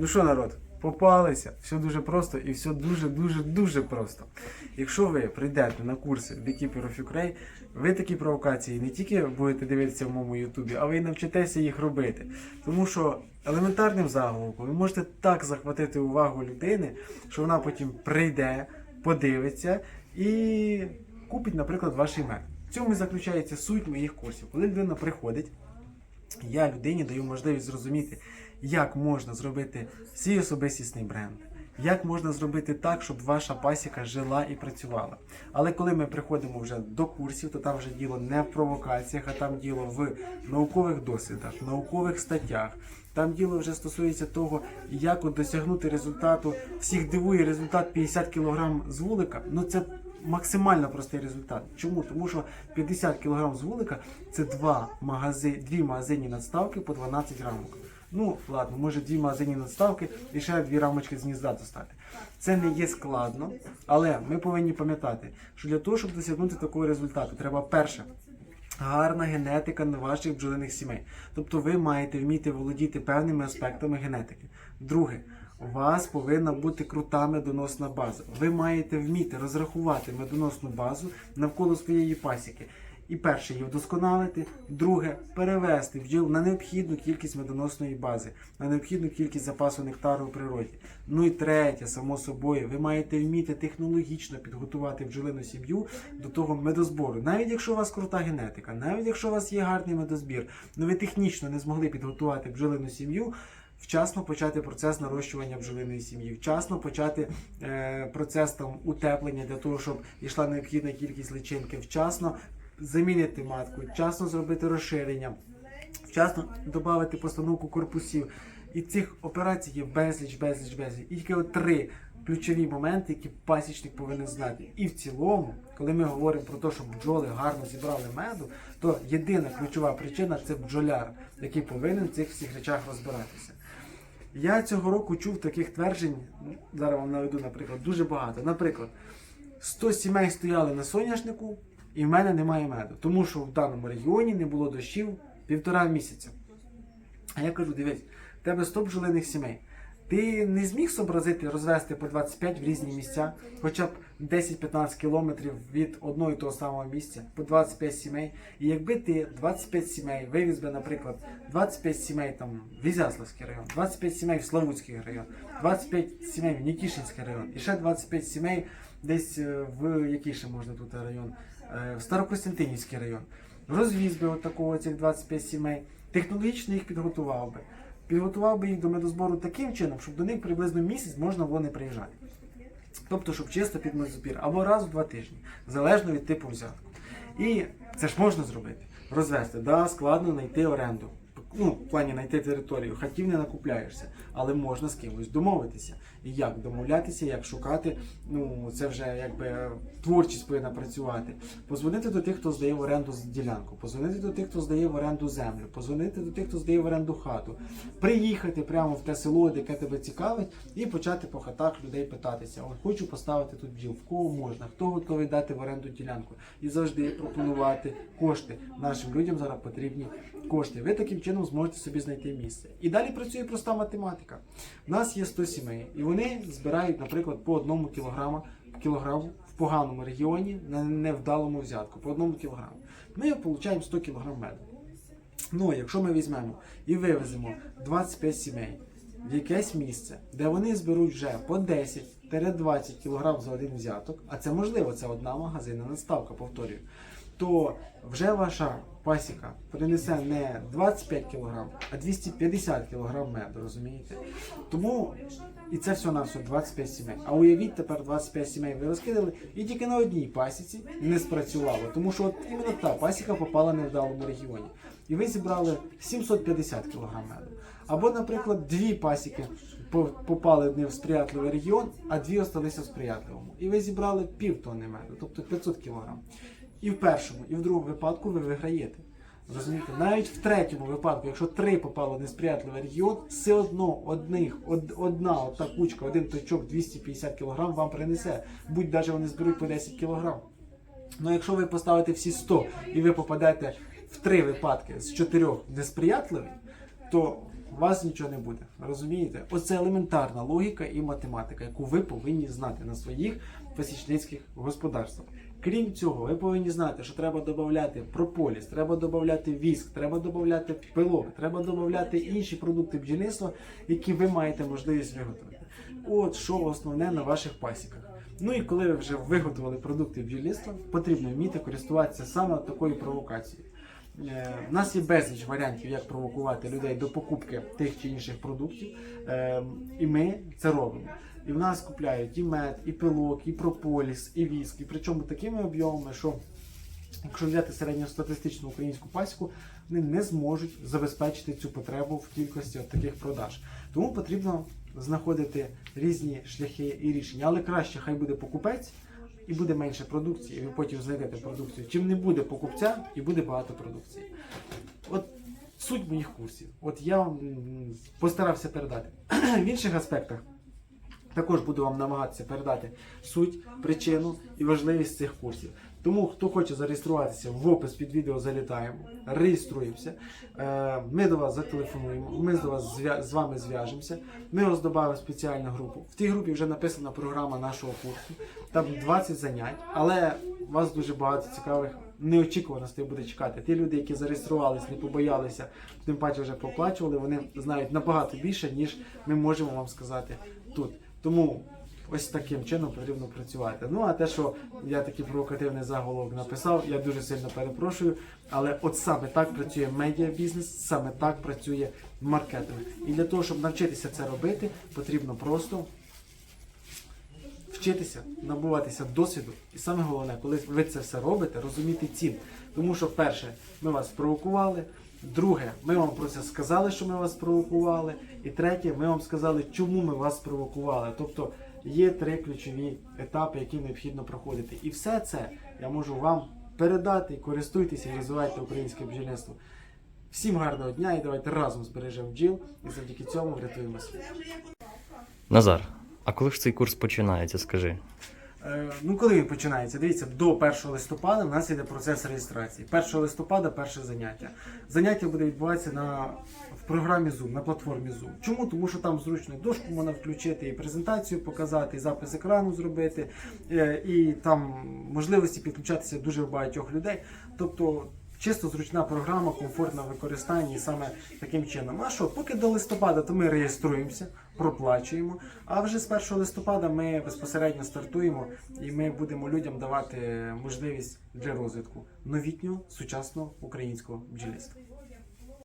Ну що, народ, попалися, все дуже просто і все дуже-дуже дуже просто. Якщо ви прийдете на курси Beekeeper of Ukraine, ви такі провокації не тільки будете дивитися в моєму Ютубі, а ви й навчитеся їх робити. Тому що елементарним заголовком ви можете так захватити увагу людини, що вона потім прийде, подивиться і купить, наприклад, ваш мед. В цьому і заключається суть моїх курсів. Коли людина приходить, я людині даю можливість зрозуміти, як можна зробити свій особистісний бренд, як можна зробити так, щоб ваша пасіка жила і працювала. Але коли ми приходимо вже до курсів, то там вже діло не в провокаціях, а там діло в наукових дослідах, наукових статтях. Там діло вже стосується того, як от досягнути результату. Всіх дивує результат 50 кг з вулика. Ну це максимально простий результат. Чому? Тому що 50 кг з вулика це два магази, дві магазинні надставки по 12 рамок. Ну, ладно, може дві магазинні надставки і ще дві рамочки з гнізда достати. Це не є складно, але ми повинні пам'ятати, що для того, щоб досягнути такого результату, треба перше. Гарна генетика ваших бджолиних сімей. Тобто ви маєте вміти володіти певними аспектами генетики. Друге, у вас повинна бути крута медоносна база. Ви маєте вміти розрахувати медоносну базу навколо своєї пасіки. І перше її вдосконалити, друге перевести бджіл на необхідну кількість медоносної бази, на необхідну кількість запасу нектару у природі. Ну і третє, само собою, ви маєте вміти технологічно підготувати бджолину сім'ю до того медозбору. Навіть якщо у вас крута генетика, навіть якщо у вас є гарний медозбір, ну ви технічно не змогли підготувати бджолину сім'ю. Вчасно почати процес нарощування бджолиної сім'ї, вчасно почати е, процес там утеплення для того, щоб йшла необхідна кількість личинки, вчасно замінити матку, вчасно зробити розширення, вчасно додати постановку корпусів. І цих операцій є безліч, безліч, безліч. І тільки от три ключові моменти, які пасічник повинен знати. І в цілому, коли ми говоримо про те, що бджоли гарно зібрали меду, то єдина ключова причина це бджоляр, який повинен в цих всіх речах розбиратися. Я цього року чув таких тверджень, зараз вам наведу, наприклад, дуже багато. Наприклад, 100 сімей стояли на соняшнику, і в мене немає меду, тому що в даному регіоні не було дощів півтора місяця. А я кажу, дивись, в тебе 100 бджолиних сімей. Ти не зміг зобразити розвести по 25 в різні місця, хоча б 10-15 кілометрів від одного і того самого місця, по 25 сімей. І якби ти 25 сімей вивіз би, наприклад, 25 сімей там в Ізяславський район, 25 сімей в Славутський район, 25 сімей в Нікішинський район, і ще 25 сімей десь е, в який ще можна тут район, в Старокостянтинівський район. Розвіз би отакого цих 25 сімей, технологічно їх підготував би. Підготував би їх до медозбору таким чином, щоб до них приблизно місяць можна було не приїжджати. Тобто, щоб чисто під медозбір, або раз в два тижні, залежно від типу взятку. І це ж можна зробити. Розвести. Да, складно знайти оренду. Ну, в плані знайти територію, хатів не накупляєшся, але можна з кимось домовитися. І як домовлятися, як шукати, ну це вже якби творчість повинна працювати. Позвонити до тих, хто здає в оренду ділянку, позвонити до тих, хто здає в оренду землю, позвонити до тих, хто здає в оренду хату, приїхати прямо в те село, яке тебе цікавить, і почати по хатах людей питатися. От хочу поставити тут бджіл, в кого можна, хто готовий дати в оренду ділянку. І завжди пропонувати кошти. Нашим людям зараз потрібні кошти. Ви таким чином зможете собі знайти місце. І далі працює проста математика. У нас є 100 сімей, і вони збирають, наприклад, по одному кілограму, кілограму в поганому регіоні на невдалому взятку, по одному кілограму. Ми отримуємо 100 кілограм меду. Ну, якщо ми візьмемо і вивеземо 25 сімей в якесь місце, де вони зберуть вже по 10-20 кг за один взяток, а це можливо, це одна магазинна надставка, повторюю, то вже ваша пасіка принесе не 25 кг, а 250 кг меду, розумієте? Тому і це все на все 25 сімей. А уявіть тепер 25 сімей ви розкидали і тільки на одній пасіці не спрацювало, тому що от іменно та пасіка попала не в вдалому регіоні. І ви зібрали 750 кг меду. Або, наприклад, дві пасіки попали не в сприятливий регіон, а дві осталися в сприятливому. І ви зібрали пів тонни меду, тобто 500 кг. І в першому, і в другому випадку ви виграєте. Розумієте, навіть в третьому випадку, якщо три попало в несприятливий регіон, все одно одних, од, одна ота кучка, один точок 250 кг вам принесе. Будь навіть вони зберуть по 10 кг. Ну якщо ви поставите всі 100 і ви попадете в три випадки з чотирьох несприятливих, то у вас нічого не буде. Розумієте? Оце елементарна логіка і математика, яку ви повинні знати на своїх пасічницьких господарствах. Крім цього, ви повинні знати, що треба додати прополіс, треба додати віск, треба додати пилок, треба додати інші продукти бджільництва, які ви маєте можливість виготовити. От що основне на ваших пасіках. Ну і коли ви вже виготовили продукти бджільництва, потрібно вміти користуватися саме такою провокацією. Е, У нас є безліч варіантів, як провокувати людей до покупки тих чи інших продуктів, Е, і ми це робимо. І в нас купляють і мед, і пилок, і прополіс, і віск, і причому такими об'ємами, що якщо взяти середньостатистичну українську пасіку, вони не зможуть забезпечити цю потребу в кількості от таких продаж. Тому потрібно знаходити різні шляхи і рішення. Але краще хай буде покупець і буде менше продукції, і ви потім знайдете продукцію. Чим не буде покупця і буде багато продукції. От суть моїх курсів. От я вам постарався передати. В інших аспектах також буду вам намагатися передати суть, причину і важливість цих курсів. Тому хто хоче зареєструватися, в опис під відео залітаємо, реєструємося. Е, Ми до вас зателефонуємо, ми до вас з вами зв'яжемося. Ми вас спеціальну групу. В тій групі вже написана програма нашого курсу. Там 20 занять, але вас дуже багато цікавих неочікуваностей буде чекати. Ті люди, які зареєструвались, не побоялися, тим паче вже поплачували, вони знають набагато більше, ніж ми можемо вам сказати тут. Тому ось таким чином потрібно працювати. Ну а те, що я такий провокативний заголовок написав, я дуже сильно перепрошую. Але от саме так працює медіабізнес, саме так працює маркетинг. І для того, щоб навчитися це робити, потрібно просто вчитися, набуватися досвіду. І саме головне, коли ви це все робите, розуміти цін. Тому що, перше, ми вас провокували. Друге, ми вам про це сказали, що ми вас провокували. І третє, ми вам сказали, чому ми вас провокували. Тобто є три ключові етапи, які необхідно проходити. І все це я можу вам передати, користуйтеся і розвивайте українське бджільництво. Всім гарного дня і давайте разом збережемо бджіл і завдяки цьому врятуємо світ. Назар, а коли ж цей курс починається, скажи? Е, Ну, коли він починається? Дивіться, до 1 листопада в нас йде процес реєстрації. 1 листопада перше заняття. Заняття буде відбуватися на, в програмі Zoom, на платформі Zoom. Чому? Тому що там зручно дошку можна включити, і презентацію показати, і запис екрану зробити, е, і там можливості підключатися дуже багатьох людей. Тобто. Чисто зручна програма, комфортна в використанні і саме таким чином. А що, поки до листопада, то ми реєструємося, проплачуємо. А вже з 1 листопада ми безпосередньо стартуємо і ми будемо людям давати можливість для розвитку новітнього сучасного українського бджільництва.